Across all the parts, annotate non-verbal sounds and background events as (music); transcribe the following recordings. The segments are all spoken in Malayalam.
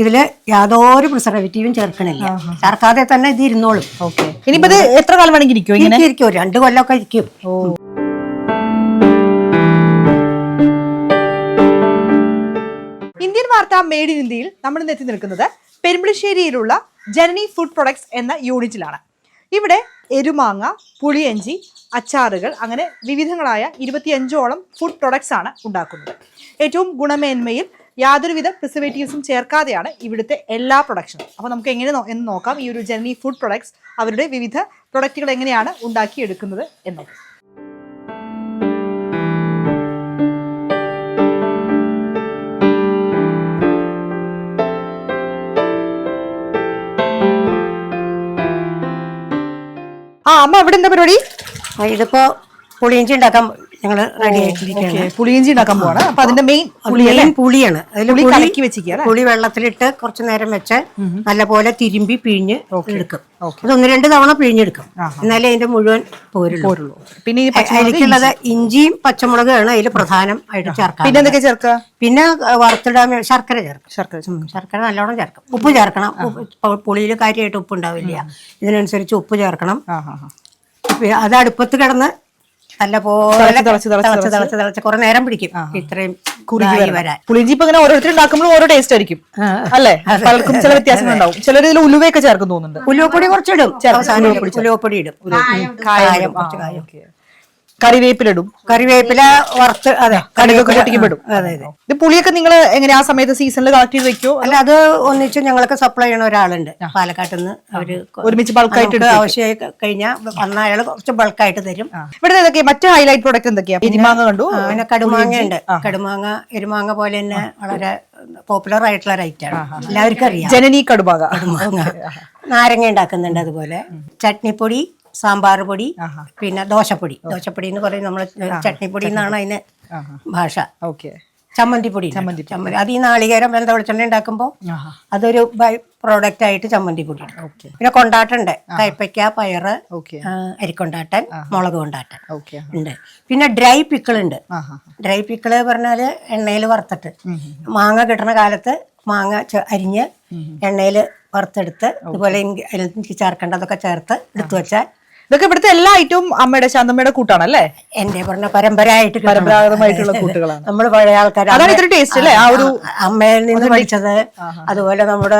ഇതിൽ യാതൊരു പ്രിസർവേറ്റീവും ചേർക്കണില്ല. ചേർക്കാതെ തന്നെ ഇത് ഇരുന്നോളും. ഓക്കെ. ഇനിയിപ്പോ ഇത് എത്ര കാലം വേണമെങ്കിൽ ഇരിക്കും ഇങ്ങനെ? ഇരിക്കും ഇരിക്കും. രണ്ട് കൊല്ലമൊക്കെ ഇരിക്കും. ഇന്ത്യൻ വാർത്ത മെയ്ഡ് ഇൻ ഇന്ത്യയിൽ നമ്മൾ ഇന്ന് എത്തി നിൽക്കുന്നത് പെരുമ്പളിശ്ശേരിയിലുള്ള ജനനി ഫുഡ് പ്രൊഡക്ട്സ് എന്ന യൂണിറ്റിലാണ്. ഇവിടെ എരുമാങ്ങ പുളിയഞ്ചി അച്ചാറുകൾ അങ്ങനെ വിവിധങ്ങളായ ഇരുപത്തിയഞ്ചോളം ഫുഡ് പ്രൊഡക്ട്സ് ആണ് ഉണ്ടാക്കുന്നത്. ഏറ്റവും ഗുണമേന്മയിൽ യാതൊരുവിധ പ്രിസർവേറ്റീവ്സും ചേർക്കാതെയാണ് ഇവിടുത്തെ എല്ലാ പ്രൊഡക്ഷനും അപ്പോൾ നമുക്ക് എങ്ങനെ എന്ന് നോക്കാം. ഈ ഒരു ജെർണി ഫുഡ് പ്രൊഡക്ട്സ് അവരുടെ വിവിധ പ്രൊഡക്റ്റുകൾ എങ്ങനെയാണ് ഉണ്ടാക്കിയെടുക്കുന്നത് എന്നത് ആ അമ്മ അവിടെ എന്താ പരിപാടി ഇതിപ്പോ പുളിയിഞ്ചി ഉണ്ടാക്കാൻ ഞങ്ങൾ റെഡി ആയിട്ടിരിക്കുകയാണ് പുളിയിഞ്ചി ഉണ്ടാക്കാൻ പോവാണ്. അപ്പൊ അതിന്റെ മെയിൻ പുളി പുളിയാണ്. അതിൽ പുളി കലക്കി വെച്ചിരിക്കുക പുളി വെള്ളത്തിലിട്ട് കുറച്ചു നേരം വെച്ച് നല്ലപോലെ തിരുമ്പി പിഴിഞ്ഞ് എടുക്കും. അത് ഒന്ന് രണ്ട് തവണ പിഴിഞ്ഞെടുക്കും. എന്നാലേ അതിന്റെ മുഴുവൻ പോരുള്ളൂ. പിന്നെ അതിലേക്കുള്ളത് ഇഞ്ചിയും പച്ചമുളകാണ് അതിൽ പ്രധാനം ആയിട്ട് ചേർക്കാം പിന്നെ എന്തൊക്കെ ചേർക്കുക? പിന്നെ വറുത്തിടാൻ ശർക്കര ചേർക്കും. ശർക്കര ശർക്കര നല്ലോണം ചേർക്കും. ഉപ്പ് ചേർക്കണം. പുളിയിൽ കാര്യമായിട്ട് ഉപ്പ് ഉണ്ടാവില്ല. ഇതിനനുസരിച്ച് ഉപ്പ് ചേർക്കണം. അത് അടുപ്പത്ത് കിടന്ന് നല്ലപോലെ പോലെ തിളച്ച് തിളച്ച് തിളച്ച് തിളച്ച്. കുറെ നേരം പിടിക്കും. ഇത്രയും കുറുകി. വരാൻ. പുളിയിഞ്ചി ഇപ്പൊ ഇങ്ങനെ ഓരോരുത്തർ ഉണ്ടാക്കുമ്പോൾ ഓരോ ടേസ്റ്റ് ആയിരിക്കും. അല്ലേ? പലർക്കും ചില വ്യത്യാസങ്ങൾ ഉണ്ടാവും. ചിലർ ഇതിൽ ഉലുവയൊക്കെ ചേർക്കും തോന്നുന്നുണ്ട്. ഉലുവപ്പൊടി കുറച്ചിടും. ഉലുവപ്പൊടി ഇടും. കായം കുറച്ച് കായം. കറിവേപ്പിലിടും കറിവേപ്പില വറുത്ത് അതെ കടുകൊക്കെ പൊട്ടിക്കപ്പെടും. അതെ അതെ. ഇത് പുളിയൊക്കെ നിങ്ങൾ എങ്ങനെ ആ സമയത്ത് സീസണിൽ കളക്ട് ചെയ്ത് വെക്കോ? അല്ല അത് ഒന്നിച്ച് ഞങ്ങൾക്ക് സപ്ലൈ ചെയ്യണ ഒരാളുണ്ട്. പാലക്കാട്ടിൽ നിന്ന് അവർ ഒരുമിച്ച് ബൾക്കായിട്ട് ആവശ്യമായി കഴിഞ്ഞാൽ വന്ന അയാൾ കുറച്ച് ബൾക്കായിട്ട് തരും. ഇവിടെ ഏതൊക്കെയാ? മറ്റു ഹൈലൈറ്റ് പ്രോഡക്റ്റ് എന്തൊക്കെയാ? എരിമാങ്ങ കണ്ടു? അങ്ങനെ പിന്നെ കടുമാങ്ങ ഉണ്ട് കടുമാങ്ങ എരുമാങ്ങ പോലെ തന്നെ വളരെ പോപ്പുലർ ആയിട്ടുള്ള ഒരു ആണ്. എല്ലാവർക്കും അറിയാം. ജനനി കടുമാങ്ങ. നാരങ്ങ ഉണ്ടാക്കുന്നുണ്ട് അതുപോലെ. ചട്നിപ്പൊടി സാമ്പാർ പൊടി പിന്നെ ദോശപ്പൊടി. ദോശപ്പൊടി എന്ന് പറയും നമ്മൾ ചട്നിപ്പൊടി എന്നാണ് അതിന് ഭാഷ. ഓക്കെ. ചമ്മന്തിപ്പൊടി ചമ്മന്തി ചമ്മന്തി. അത് ഈ നാളികേരം വെന്ത വെളിച്ചെണ്ണ ഉണ്ടാക്കുമ്പോൾ അതൊരു ബൈ പ്രോഡക്റ്റ് ആയിട്ട് ചമ്മന്തിപ്പൊടി പിന്നെ കൊണ്ടാട്ടുണ്ട്. കയ്പയ്ക്ക പയറ് അരിക്കൊണ്ടാട്ടൻ മുളക് കൊണ്ടാട്ടൻ ഉണ്ട്. പിന്നെ ഡ്രൈ പിക്കിൾ ഉണ്ട്. ഡ്രൈ പിക്കിൾ പറഞ്ഞാൽ എണ്ണയിൽ വറുത്തിട്ട് മാങ്ങ കിട്ടുന്ന കാലത്ത് മാങ്ങ അരിഞ്ഞ് എണ്ണയിൽ വറുത്തെടുത്ത് അതുപോലെ ചേർക്കേണ്ടതൊക്കെ ചേർത്ത് എടുത്തു വെച്ചാൽ ഇതൊക്കെ ഇവിടുത്തെ എല്ലാ ഐറ്റവും അമ്മയുടെ ശാന്തമ്മയുടെ കൂട്ടാണ് അല്ലേ എന്റെ പറഞ്ഞ പരമ്പരയായിട്ട് കിട്ടണം. പരമ്പരാഗതമായിട്ടുള്ള കൂട്ടുകളാണ്. നമ്മൾ പഴയ ആൾക്കാർ അതാണ് ഇത്ര ടേസ്റ്റ് അല്ലേ? ആ ഒരു അമ്മയിൽ നിന്ന് പഠിച്ചത്. അതുപോലെ നമ്മുടെ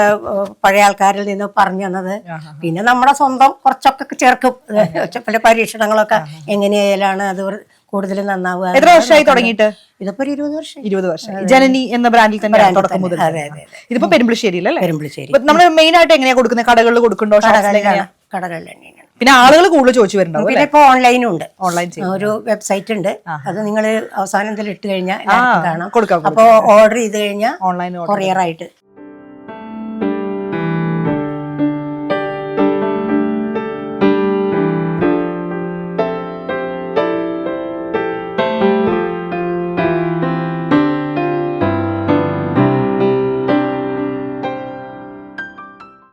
പഴയ ആൾക്കാരിൽ നിന്ന് പറഞ്ഞു തന്നത്. പിന്നെ നമ്മുടെ സ്വന്തം കുറച്ചൊക്കെ ചേർക്കും. പല പരീക്ഷണങ്ങളൊക്കെ എങ്ങനെയായാലാണ് അത് കൂടുതൽ നന്നാവുക എത്ര വർഷമായി തുടങ്ങിയിട്ട്? ഇതിപ്പോ ഇരുപത് വർഷം. ഇരുപത് വർഷം. ജനനി എന്ന ബ്രാൻഡിൽ തന്നെ. തുടക്കം മുതൽ ഇതിപ്പോ പെരുമ്പളിശ്ശേരിയിലല്ലേ പെരുമ്പളിശ്ശേരി. നമ്മൾ മെയിൻ ആയിട്ട് എങ്ങനെയാ കൊടുക്കുന്നത്? കടകളിൽ കൊടുക്കണ്ടോ ഷോപ്സിൽ കടകളിൽ തന്നെയാണ്. പിന്നെ ആളുകൾ കൂടുതൽ ചോദിച്ചു വരുന്നുണ്ടാവും പിന്നെ ഇപ്പൊ ഓൺലൈനും ഉണ്ട്. ഓൺലൈൻ ഒരു വെബ്സൈറ്റ് ഉണ്ട്. അത് നിങ്ങൾ അവസാനം ഇട്ട് കഴിഞ്ഞാൽ കാണാം. കൊടുക്കാം അപ്പൊ ഓർഡർ ചെയ്ത് കഴിഞ്ഞാൽ ഓൺലൈൻ കൊറിയർ ആയിട്ട്.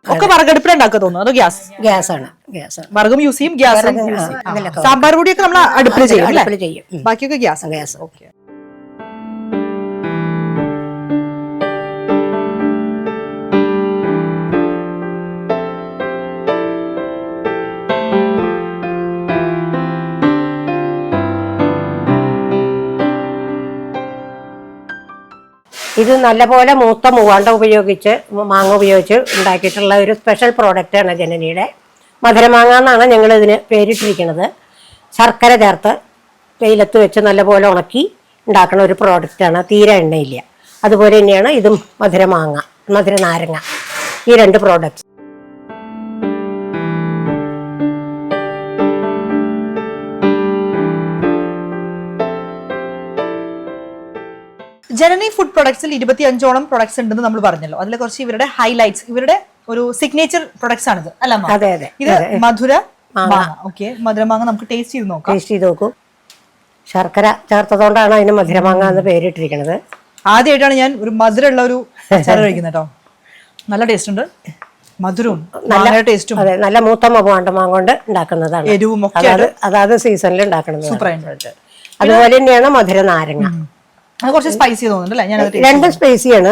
ഒക്കെ വറകടുപ്പിൽ ഉണ്ടാക്കുക തോന്നുന്നു. അതോ ഗ്യാസ്? ഗ്യാസ് ആണ് ഗ്യാസ്. വറകും യൂസ് ചെയ്യും ഗ്യാസ് അതിലൊക്കെ സാമ്പാർ പൊടിയൊക്കെ നമ്മൾ അടുപ്പിൽ ചെയ്യും അടുപ്പിൽ ചെയ്യും. ബാക്കിയൊക്കെ ഗ്യാസ്. Gas okay. ഇത് നല്ലപോലെ മൂത്ത മൂവാണ്ട ഉപയോഗിച്ച് മാങ്ങ ഉപയോഗിച്ച് ഉണ്ടാക്കിയിട്ടുള്ള ഒരു സ്പെഷ്യൽ പ്രോഡക്റ്റാണ് ജനനിയുടെ മധുരമാങ്ങ എന്നാണ് ഞങ്ങൾ ഇതിന് പേരിട്ടിരിക്കുന്നത് ശർക്കര ചേർത്ത് വെയിലത്ത് വെച്ച് നല്ലപോലെ ഉണക്കി ഉണ്ടാക്കുന്ന ഒരു പ്രോഡക്റ്റാണ് തീരെ എണ്ണയില്ല. അതുപോലെ തന്നെയാണ് ഇതും മധുരമാങ്ങ മധുര നാരങ്ങ ഈ രണ്ട് പ്രോഡക്റ്റ്സ് ജനനി ഫുഡ് പ്രൊഡക്ട്സിൽ ഇരുപത്തി അഞ്ചോളം പ്രൊഡക്ട്സ് ഉണ്ടെന്ന് നമ്മൾ പറഞ്ഞല്ലോ. അതിൽ കുറച്ച് ഇവരുടെ ഹൈലൈറ്റ്സ് ഇവരുടെ ഒരു സിഗ്നേച്ചർ പ്രൊഡക്ട്സ് ആണിത് അല്ല മാം? അതെ അതെ. ഇത് മധുര മാങ്ങ. ഓക്കെ മധുര മാങ്ങ നമുക്ക് ടേസ്റ്റ് ചെയ്ത് നോക്കാം. ടേസ്റ്റ് ചെയ്ത് നോക്കൂ. ശർക്കര ചേർത്തതുകൊണ്ടാണ് അതിന് മധുരമാങ്ങ എന്ന് പേരിട്ടിരിക്കുന്നത് ആദ്യമായിട്ടാണ് ഞാൻ ഒരു മധുര ഉള്ള ഒരു ചാറ് (laughs) കഴിക്കുന്നത് കേട്ടോ. നല്ല ടേസ്റ്റ് ഉണ്ട്. മധുരവും നല്ല ടേസ്റ്റും അതെ നല്ല മൂത്ത മുഖമാണ്ട് മാങ്ങ കൊണ്ട് ഉണ്ടാക്കുന്നതാണ്. എരിവും ഒക്കെ അതായത് അതാത് സീസണിൽ ഉണ്ടാക്കുന്നത് അതുപോലെ തന്നെയാണ് മധുര നാരങ്ങ. അത് കുറച്ച് സ്പൈസി തോന്നുന്നുണ്ട് അല്ലേ? രണ്ടും സ്പൈസിയാണ്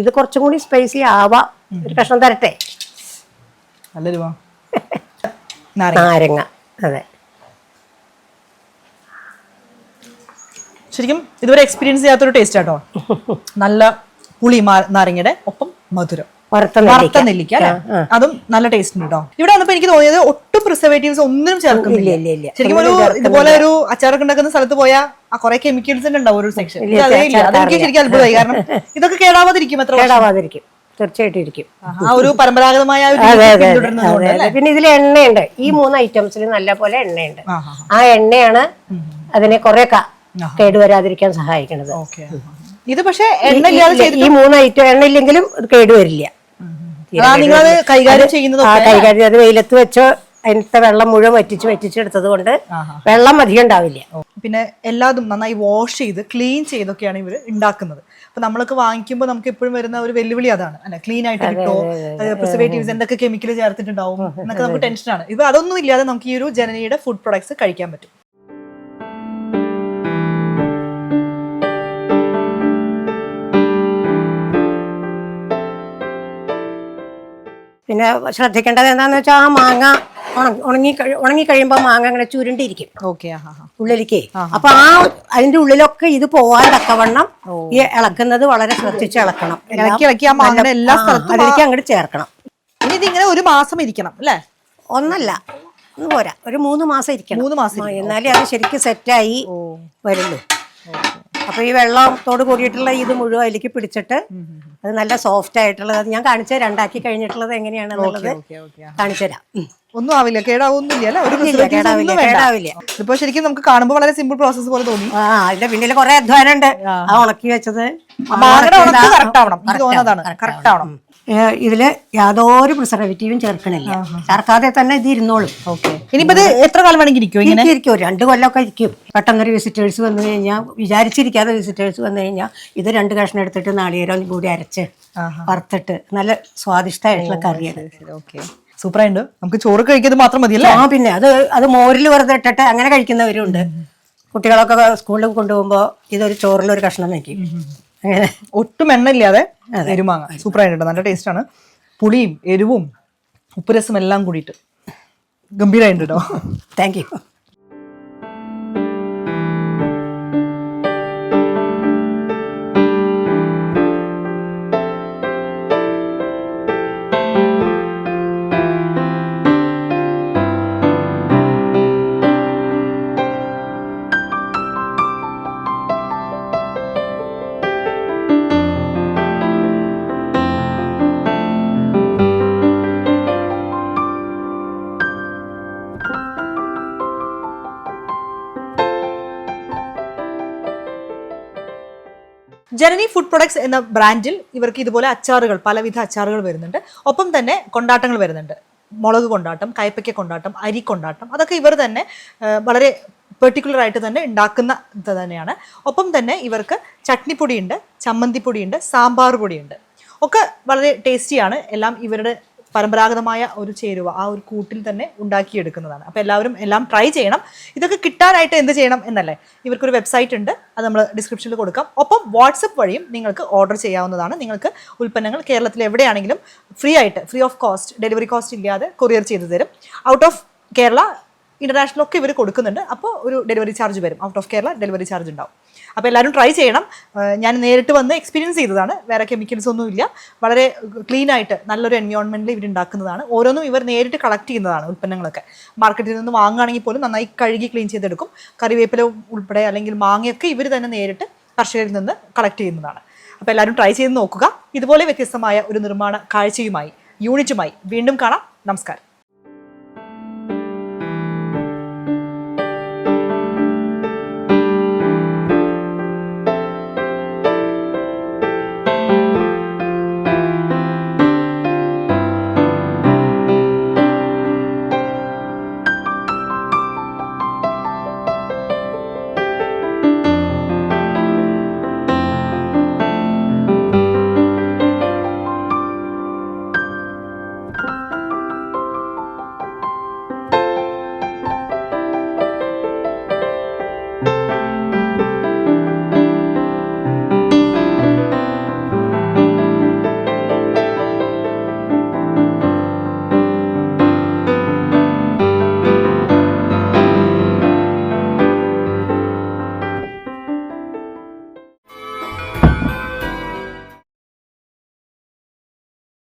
ഇത് കുറച്ചും കൂടി സ്പൈസി ആവാം ഒരു കഷ്ണം തരട്ടെ? നല്ലൊരു (laughs) നാരങ്ങ. അതെ. ശരിക്കും ഇതുവരെ എക്സ്പീരിയൻസ് ചെയ്യാത്തൊരു ടേസ്റ്റ് ആട്ടോ. നല്ല പുളി നാരങ്ങയുടെ ഒപ്പം മധുരം. വറുത്ത നെല്ലിക്ക. അതും നല്ല ടേസ്റ്റ് ഉണ്ട് കേട്ടോ ഇവിടെ വന്നപ്പോ എനിക്ക് തോന്നിയത് ഒട്ടും പ്രിസർവേറ്റീവ്സ് ഒന്നും ചേർക്കുന്നില്ല. ശരിക്കും ഒരു ഇതുപോലെ ഒരു അച്ചാറൊക്കെ ഉണ്ടാക്കുന്ന സ്ഥലത്ത് പോയാൽ ആ കുറെ കെമിക്കൽസ് ഉണ്ടാവും ഒരു സെക്ഷൻ അതെനിക്ക് ശരിക്കും അത്ഭുതമായി. കാരണം ഇതൊക്കെ കേടാവാതിരിക്കും എത്ര കേടാവാതിരിക്കും. തീർച്ചയായിട്ടും ഇരിക്കും. ആ ഒരു പരമ്പരാഗതമായ ഒരു അതെ അതെ അതെ അതെ, അതെ. പിന്നെ ഇതിൽ എണ്ണയുണ്ട്. ഈ മൂന്ന് ഐറ്റംസിൽ നല്ല പോലെ എണ്ണയുണ്ട് ആ, എണ്ണയാണ് അതിനെ കുറെ കേടുവരാതിരിക്കാൻ സഹായിക്കുന്നത്. ഇത് പക്ഷേ എണ്ണ ഇല്ലാതെ ഈ- മൂന്ന് ഐറ്റം എണ്ണ ഇല്ലെങ്കിലും കേടുവരില്ല നിങ്ങളത് കൈകാര്യം ചെയ്യുന്നത് ആ കൈകാര്യം അത് വെയിലത്ത് വെച്ചോ അതിനത്തെ വെള്ളം മുഴുവൻ വറ്റിച്ച് വറ്റിച്ചെടുത്തത് കൊണ്ട് വെള്ളം അധികം ഉണ്ടാവില്ല. പിന്നെ എല്ലാതും നന്നായി വാഷ് ചെയ്ത് ക്ലീൻ ചെയ്തൊക്കെയാണ് ഇവർ ഉണ്ടാക്കുന്നത്. അപ്പൊ നമ്മളൊക്കെ വാങ്ങിക്കുമ്പോൾ നമുക്ക് എപ്പോഴും വരുന്ന ഒരു വെല്ലുവിളി അതാണ്. അല്ലെ? ക്ലീൻ ആയിട്ട് കിട്ടോ പ്രിസർവേറ്റീവ്സ് എന്തൊക്കെ കെമിക്കൽ ചേർത്തിട്ടുണ്ടാവും? എന്നൊക്കെ നമുക്ക് ടെൻഷനാണ് ഇത് അതൊന്നും ഇല്ലാതെ നമുക്ക് ഈ ഒരു ജനനിയുടെ ഫുഡ് പ്രൊഡക്ട്സ് കഴിക്കാൻ പറ്റും. പിന്നെ ശ്രദ്ധിക്കേണ്ടത് എന്താണെന്ന് വെച്ചാൽ ആ മാങ്ങ ഉണങ്ങി ഉണങ്ങി കഴി- കഴിയുമ്പോൾ മാങ്ങ അങ്ങനെ ചുരുണ്ടിരിക്കും. ഉള്ളിലേക്കേ. അപ്പൊ ആ അതിന്റെ ഉള്ളിലൊക്കെ ഇത് പോവാൻ തക്കവണ്ണം ഈ ഇളക്കുന്നത് വളരെ ശ്രദ്ധിച്ച് ഇളക്കണം. എല്ലാം അതിലേക്ക് അങ്ങോട്ട് ചേർക്കണം. ഇനി ഇതിങ്ങനെ ഒരു മാസം ഇരിക്കണം അല്ലേ? ഒന്നല്ല ഒന്ന് പോരാ. ഒരു മൂന്ന് മാസം ഇരിക്കണം. മൂന്ന് മാസം എന്നാലേ അത് ശരിക്കും സെറ്റായി വരുള്ളൂ. അപ്പൊ ഈ വെള്ളത്തോട് കൂടിയിട്ടുള്ള ഇത് മുഴുവൻ അതിലേക്ക് പിടിച്ചിട്ട് അത് നല്ല സോഫ്റ്റ് ആയിട്ടുള്ളത്. അത് ഞാൻ കാണിച്ച രണ്ടാക്കി കഴിഞ്ഞിട്ടുള്ളത് എങ്ങനെയാണെന്നുള്ളത് കാണിച്ചു തരാം. ഒന്നും ആവില്ല. കേടാവൊന്നുമില്ല അല്ലേ? കേടാവില്ല. ഇതിപ്പോ ശരിക്കും നമുക്ക് കാണുമ്പോൾ വളരെ സിമ്പിൾ പ്രോസസ് പോലെ തോന്നി. ആ അതിന്റെ പിന്നിൽ കുറെ അധ്വാനം ഉണ്ട് ആ ഉണക്കി വെച്ചത്. കറക്റ്റ് ആവണം, കറക്റ്റ് ആവണം. ഏ, ഇതിൽ യാതൊരു പ്രിസർവേറ്റീവും ചേർക്കണില്ല. ചേർക്കാതെ തന്നെ ഇത് ഇരുന്നോളും. ഓക്കെ. ഇനിയിപ്പോ ഇത് എത്ര കാലം വേണമെങ്കിൽ ഇരിക്കും ഇങ്ങനെ? ഇരിക്കും, രണ്ട് കൊല്ലമൊക്കെ ഇരിക്കും. പെട്ടെന്നൊരു വിസിറ്റേഴ്സ് വന്നു കഴിഞ്ഞാൽ വിചാരിച്ചിരിക്കാതെ വിസിറ്റേഴ്സ് വന്നു കഴിഞ്ഞാൽ ഇത് രണ്ട് കഷ്ണം എടുത്തിട്ട് നാളികേരം കൂടി അരച്ച് വറുത്തിട്ട് നല്ല സ്വാദിഷ്ടമായിട്ടുള്ള കറിയാണ് ഓക്കെ. സൂപ്പറായിട്ട് നമുക്ക് ചോറ് കഴിക്കുന്നത് മാത്രം മതിയല്ലേ? ആ പിന്നെ. അത് അത് മോരിൽ വെറുതെ ഇട്ടിട്ട് അങ്ങനെ കഴിക്കുന്നവരുണ്ട്. കുട്ടികളൊക്കെ സ്കൂളിൽ കൊണ്ടുപോകുമ്പോൾ ഇതൊരു ചോറിൽ ഒരു കഷ്ണം അങ്ങനെ ഒട്ടും എണ്ണയില്ലാതെ എരുമാങ്ങ സൂപ്പർ ആയിട്ട് നല്ല ടേസ്റ്റാണ്. പുളിയും എരിവും ഉപ്പുരസം എല്ലാം കൂടിയിട്ട്. ഗംഭീരമായിട്ടുണ്ട് കേട്ടോ thank you Janani food products എന്ന ബ്രാൻഡിൽ ഇവർക്ക് ഇതുപോലെ അച്ചാറുകൾ പലവിധ അച്ചാറുകൾ വരുന്നുണ്ട്. ഒപ്പം തന്നെ കൊണ്ടാട്ടങ്ങൾ വരുന്നുണ്ട്. മുളക് കൊണ്ടാട്ടം കയ്പയ്ക്ക കൊണ്ടാട്ടം അരി കൊണ്ടാട്ടം അതൊക്കെ ഇവർ തന്നെ വളരെ പെർട്ടിക്കുലർ ആയിട്ട് തന്നെ ഉണ്ടാക്കുന്ന തന്നെയാണ്. ഒപ്പം തന്നെ ഇവർക്ക് ചട്നിപ്പൊടിയുണ്ട് ചമ്മന്തിപ്പൊടിയുണ്ട് സാമ്പാർ പൊടിയുണ്ട്. ഒക്കെ വളരെ ടേസ്റ്റിയാണ് എല്ലാം ഇവരുടെ പരമ്പരാഗതമായ ഒരു ചേരുവ ആ ഒരു കൂട്ടിൽ തന്നെ ഉണ്ടാക്കിയെടുക്കുന്നതാണ്. അപ്പോൾ എല്ലാവരും എല്ലാം ട്രൈ ചെയ്യണം. ഇതൊക്കെ കിട്ടാനായിട്ട് എന്ത് ചെയ്യണം എന്നല്ലേ? ഇവർക്കൊരു വെബ്സൈറ്റ് ഉണ്ട്. അത് നമ്മൾ ഡിസ്ക്രിപ്ഷനിൽ കൊടുക്കാം. ഒപ്പം വാട്സപ്പ് വഴിയും നിങ്ങൾക്ക് ഓർഡർ ചെയ്യാവുന്നതാണ്. നിങ്ങൾക്ക് ഉൽപ്പന്നങ്ങൾ കേരളത്തിൽ എവിടെയാണെങ്കിലും ഫ്രീ ആയിട്ട് free of cost delivery cost ഇല്ലാതെ കൊറിയർ ചെയ്തു തരും. ഔട്ട് ഓഫ് കേരള ഇന്റർനാഷണൽ ഒക്കെ ഇവർ കൊടുക്കുന്നുണ്ട്. അപ്പോൾ ഒരു ഡെലിവറി ചാർജ് വരും. Out of Kerala delivery charge ഉണ്ടാവും. അപ്പോൾ എല്ലാവരും ട്രൈ ചെയ്യണം. ഞാൻ നേരിട്ട് വന്ന് എക്സ്പീരിയൻസ് ചെയ്തതാണ്. വേറെ കെമിക്കൽസ് ഒന്നും ഇല്ല. വളരെ ക്ലീൻ ആയിട്ട് നല്ലൊരു എൻവയോൺമെന്റിൽ ഇവർ ഉണ്ടാക്കുന്നതാണ് ഓരോന്നും ഇവർ നേരിട്ട് കളക്ട് ചെയ്യുന്നതാണ് ഉൽപ്പന്നങ്ങളൊക്കെ. മാർക്കറ്റിൽ നിന്ന് വാങ്ങുകയാണെങ്കിൽ പോലും നന്നായി കഴുകി ക്ലീൻ ചെയ്തെടുക്കും. കറിവേപ്പില ഉൾപ്പെടെ അല്ലെങ്കിൽ മാങ്ങയൊക്കെ ഇവർ തന്നെ നേരിട്ട് കർഷകരിൽ നിന്ന് കളക്ട് ചെയ്യുന്നതാണ്. അപ്പോൾ എല്ലാവരും ട്രൈ ചെയ്ത് നോക്കുക. ഇതുപോലെ വ്യത്യസ്തമായ ഒരു നിർമ്മാണ കാഴ്ചയുമായി യൂണിറ്റുമായി വീണ്ടും കാണാം. നമസ്കാരം.